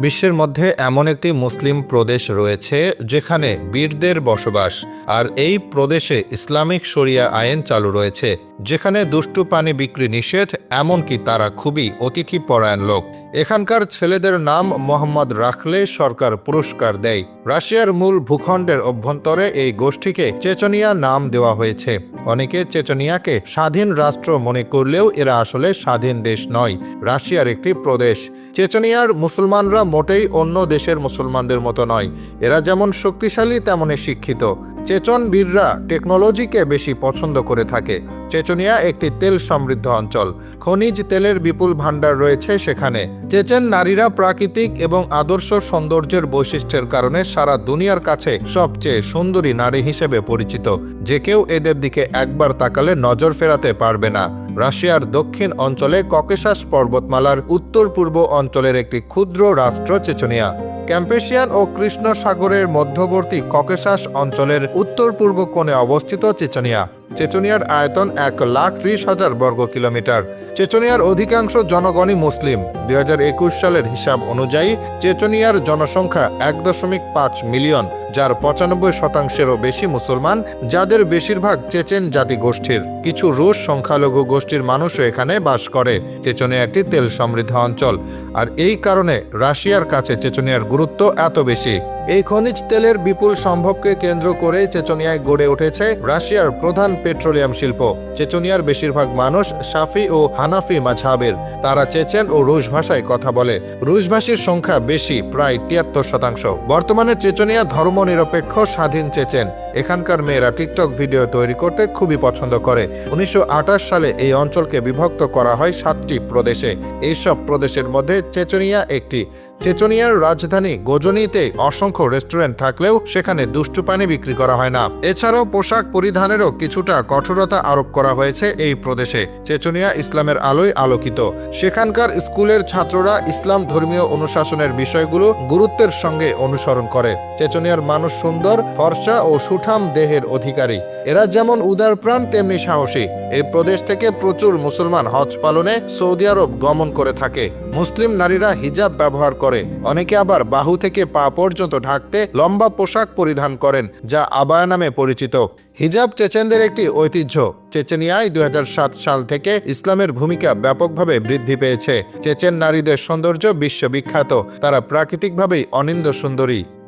বিশ্বের মধ্যে এমন একটি মুসলিম প্রদেশ রয়েছে যেখানে বীরদের বসবাস, আর এই প্রদেশে ইসলামিক শরিয়া আইন চালু রয়েছে। যেখানে দুষ্টু পানি বিক্রি নিষেধ, এমনকি তারা খুবই অতিথি পরায়ণ লোক। এখানকার ছেলেদের নাম মোহাম্মদ রাখলে সরকার পুরস্কার দেয়। রাশিয়ার মূল ভূখণ্ডের অভ্যন্তরে এই গোষ্ঠীকে চেচনিয়া নাম দেওয়া হয়েছে। অনেকে চেচনিয়াকে স্বাধীন রাষ্ট্র মনে করলেও এরা আসলে স্বাধীন দেশ নয়, রাশিয়ার একটি প্রদেশ। চেচনিয়ার মুসলমানরা মোটেই অন্য দেশের মুসলমানদের মতো নয়। এরা যেমন শক্তিশালী তেমনই শিক্ষিত। চেচন বীররা টেকনোলজিকে বেশি পছন্দ করে থাকে। চেচনিয়া একটি তেল সমৃদ্ধ অঞ্চল। খনিজ তেলের বিপুল ভাণ্ডার রয়েছে সেখানে। চেচেন নারীরা প্রাকৃতিক এবং আদর্শ সৌন্দর্যের বৈশিষ্ট্যের কারণে সারা দুনিয়ার কাছে সবচেয়ে সুন্দরী নারী হিসেবে পরিচিত। যে কেউ এদের দিকে একবার তাকালে নজর ফেরাতে পারবে না। রাশিয়ার দক্ষিণ অঞ্চলে ককেশাস পর্বতমালার উত্তর পূর্ব অঞ্চলের একটি ক্ষুদ্র রাষ্ট্র চেচনিয়া। ক্যাম্পেশিয়ান ও কৃষ্ণ সাগরের মধ্যবর্তী ককেশাস অঞ্চলের উত্তর পূর্ব কোণে অবস্থিত চেচনিয়া। চেচনিয়ার আয়তন এক লাখ ত্রিশ হাজার বর্গ কিলোমিটার। চেচনিয়ার অধিকাংশ জনগণই মুসলিম। দু হাজার একুশ সালের হিসাব অনুযায়ী চেচনিয়ার জনসংখ্যা এক দশমিক পাঁচ মিলিয়ন, যার পঁচানব্বই শতাংশেরও বেশি মুসলমান, যাদের বেশিরভাগ চেচেন জাতিগোষ্ঠীর। কিছু রুশ সংখ্যালঘু গোষ্ঠীর মানুষও এখানে বাস করে। চেচনিয়া একটি তেল সমৃদ্ধ অঞ্চল। আর এই কারণে রাশিয়ার কাছে চেচনিয়ার গুরুত্ব এত বেশি। এই খনিজ তেলের বিপুল সম্ভবকে কেন্দ্র করে চেচনিয়ায় গড়ে উঠেছে রাশিয়ার প্রধান পেট্রোলিয়াম শিল্প। চেচনিয়ার বেশিরভাগ মানুষ সাফি ও হানাফি মাঝহাবের তারা চেচেন ও রুশ ভাষায় কথা বলে। রুশভাষীর সংখ্যা বেশি, প্রায় তিয়াত্তর শতাংশ। বর্তমানে চেচনিয়া ধর্মনিরপেক্ষ স্বাধীন চেচেন। এখানকার মেয়েরা টিকটক ভিডিও তৈরি করতে খুবই পছন্দ করে। উনিশশো আঠাশ সালে এই অঞ্চলকে বিভক্ত করা হয় সাতটি প্রদেশে। এইসব প্রদেশের মধ্যে চেচনিয়া একটি। চেচনিয়ার রাজধানী গোজনিতে অসংখ্য রেস্টুরেন্ট থাকলেও সেখানে দুষ্টু পানি বিক্রি করা হয় না। এছাড়াও পোশাক পরিধানেরও কিছুটা কঠোরতা আরোপ করা হয়েছে এই প্রদেশে। চেচনিয়া ইসলামের আলোয় আলোকিত। সেখানকার স্কুলের ছাত্ররা ইসলাম ধর্মীয় অনুশাসনের বিষয়গুলো গুরুত্বের সঙ্গে অনুসরণ করে। চেচনিয়ার মানুষ সুন্দর, ফর্সা ও সুঠাম দেহের অধিকারী। এরা যেমন উদার প্রাণ, তেমনি সাহসী। এই প্রদেশ থেকে প্রচুর মুসলমান হজ পালনে সৌদি আরব গমন করে থাকে। মুসলিম নারীরা হিজাব ব্যবহার করে। অনেকে আবার বাহু থেকে পা পর্যন্ত ঢাকতে লম্বা পোশাক পরিধান করেন, যা আবায়া নামে পরিচিত। হিজাব চেচেনদের একটি ঐতিহ্য। চেচেনিয়ায় দু হাজার সাত সাল থেকে ইসলামের ভূমিকা ব্যাপকভাবে বৃদ্ধি পেয়েছে। চেচেন নারীদের সৌন্দর্য বিশ্ববিখ্যাত। তারা প্রাকৃতিকভাবেই অনিন্দ সুন্দরী।